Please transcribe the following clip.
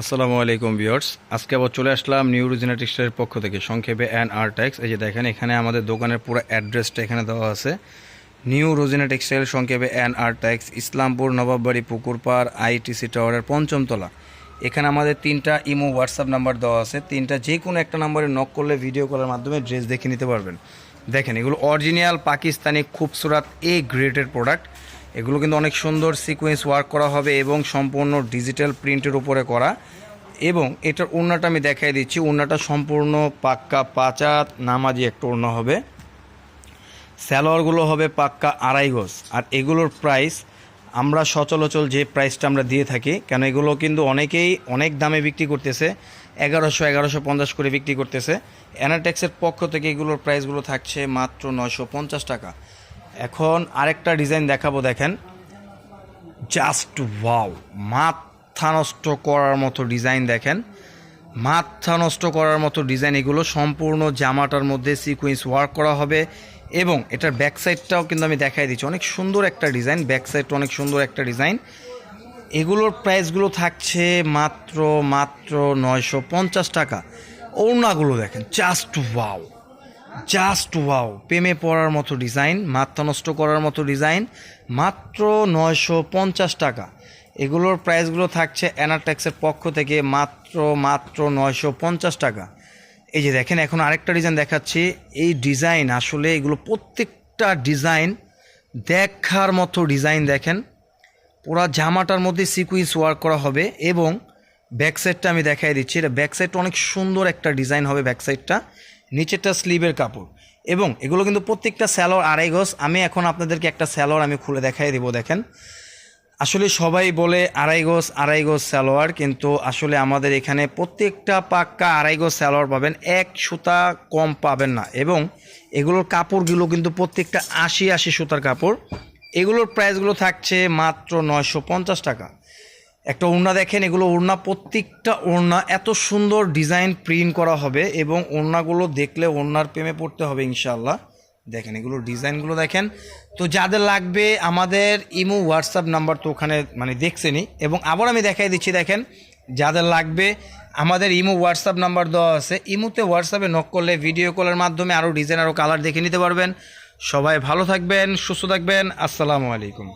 আসসালামু আলাইকুম ভিউয়ার্স। আজকে আবার চলে আসলাম নিউ রুজিনা টেক্সটাইলের পক্ষ থেকে। সংক্ষেপে অ্যান্ড আর্টেক্স এই যে দেখেন, এখানে আমাদের দোকানের পুরো অ্যাড্রেসটা এখানে দেওয়া আছে। নিউ রোজিনা টেক্সটাইল সংক্ষেপে and Artex Islampur, Nawabbari, Pukurpar, ITC টাওয়ারের পঞ্চমতলা। এখানে আমাদের তিনটা ইমো, হোয়াটসঅ্যাপ নাম্বার দেওয়া আছে। তিনটা যে কোনো একটা নাম্বারে নক করলে ভিডিও কলের মাধ্যমে ড্রেস দেখে নিতে পারবেন। দেখেন, এগুলো অরিজিনাল পাকিস্তানি খুবসুরাত এ গ্রেডের প্রোডাক্ট এগুলো কিন্তু অনেক সুন্দর সিকোয়েন্স ওয়ার্ক করা হবে এবং সম্পূর্ণ ডিজিটাল প্রিন্টের উপরে করা। এবং এটার ওড়নাটা আমি দেখাই দিচ্ছি। ওড়নাটা সম্পূর্ণ পাক্কা পাচাত নামাজি একটা ওড়না হবে। স্যালোয়ারগুলো হবে পাক্কা আড়াই গজ। আর এগুলোর প্রাইস আমরা সচলাচল যে প্রাইসটা আমরা দিয়ে থাকি, কেন এগুলো কিন্তু অনেকেই অনেক দামে বিক্রি করতেছে, এগারোশো এগারোশো পঞ্চাশ করে বিক্রি করতেছে। অ্যানাটেক্সের পক্ষ থেকে এগুলোর প্রাইসগুলো থাকছে মাত্র নয়শো পঞ্চাশ টাকা। এখন আরেকটা ডিজাইন দেখাবো, দেখেন। জাস্ট ওয়াও, মাথা নষ্ট করার মতো ডিজাইন, দেখেন। মাথা নষ্ট করার মতো ডিজাইন, এগুলো সম্পূর্ণ জামাটার মধ্যে সিকুয়েন্স ওয়ার্ক করা হবে এবং এটার ব্যাক সাইডটাও কিন্তু আমি দেখাই দিচ্ছি। অনেক সুন্দর একটা ডিজাইন ব্যাক সাইডটা অনেক সুন্দর একটা ডিজাইন। এগুলোর প্রাইসগুলো থাকছে মাত্র মাত্র নয়শো পঞ্চাশ টাকা। ওড়নাগুলো দেখেন, জাস্ট ওয়াও। Just wow. প্রেমে পড়ার মতো ডিজাইন, মাথা নষ্ট করার মতো ডিজাইন, মাত্র নয়শো পঞ্চাশ টাকা। এগুলোর প্রাইসগুলো থাকছে অ্যানাটেক্সের পক্ষ থেকে মাত্র মাত্র নয়শো পঞ্চাশ টাকা। এই যে দেখেন, এখন আরেকটা ডিজাইন দেখাচ্ছি। এই ডিজাইন আসলে এগুলো প্রত্যেকটা ডিজাইন দেখার মতো ডিজাইন দেখেন। পুরা জামাটার মধ্যে সিকুইন্স ওয়ার্ক করা হবে এবং ব্যাক সাইডটা আমি দেখাই দিচ্ছি। এটা ব্যাক সাইডটা অনেক সুন্দর একটা ডিজাইন হবে ব্যাক সাইডটা। নিচেরটা স্লিভের কাপড়। এবং এগুলো কিন্তু প্রত্যেকটা স্যালোর আড়াই গজ। আমি এখন আপনাদেরকে একটা স্যালোর আমি খুলে দেখাই দেবো, দেখেন। আসলে সবাই বলে আড়াই গজ আড়াই গজ সালোয়ার কিন্তু আসলে আমাদের এখানে প্রত্যেকটা পাক্কা আড়াই গজ সালোয়ার পাবেন। এক সুতা কম পাবেন না। এবং এগুলোর কাপড়গুলো কিন্তু প্রত্যেকটা আশি আশি সুতার কাপড়। এগুলোর প্রাইসগুলো থাকছে মাত্র নয়শো পঞ্চাশ টাকা। একটা ওড়না দেখেন, এগুলো ওড়না, প্রত্যেকটা ওড়না এত সুন্দর ডিজাইন প্রিন্ট করা হবে এবং ওড়নাগুলো দেখলে ওড়নার প্রেমে পড়তে হবে ইনশাল্লাহ দেখেন, এগুলো ডিজাইনগুলো দেখেন। তো যাদের লাগবে, আমাদের ইমো, হোয়াটসঅ্যাপ নাম্বার তো ওখানে মানে দেখছেনি এবং আবার আমি দেখাই দিচ্ছি, দেখেন, যাদের লাগবে, আমাদের ইমো, হোয়াটসঅ্যাপ নাম্বার দেওয়া আছে। ইমোতে হোয়াটসঅ্যাপে নক করলে ভিডিও কলের মাধ্যমে আরও ডিজাইন আরও কালার দেখে নিতে পারবেন। সবাই ভালো থাকবেন, সুস্থ থাকবেন। আসসালামু আলাইকুম।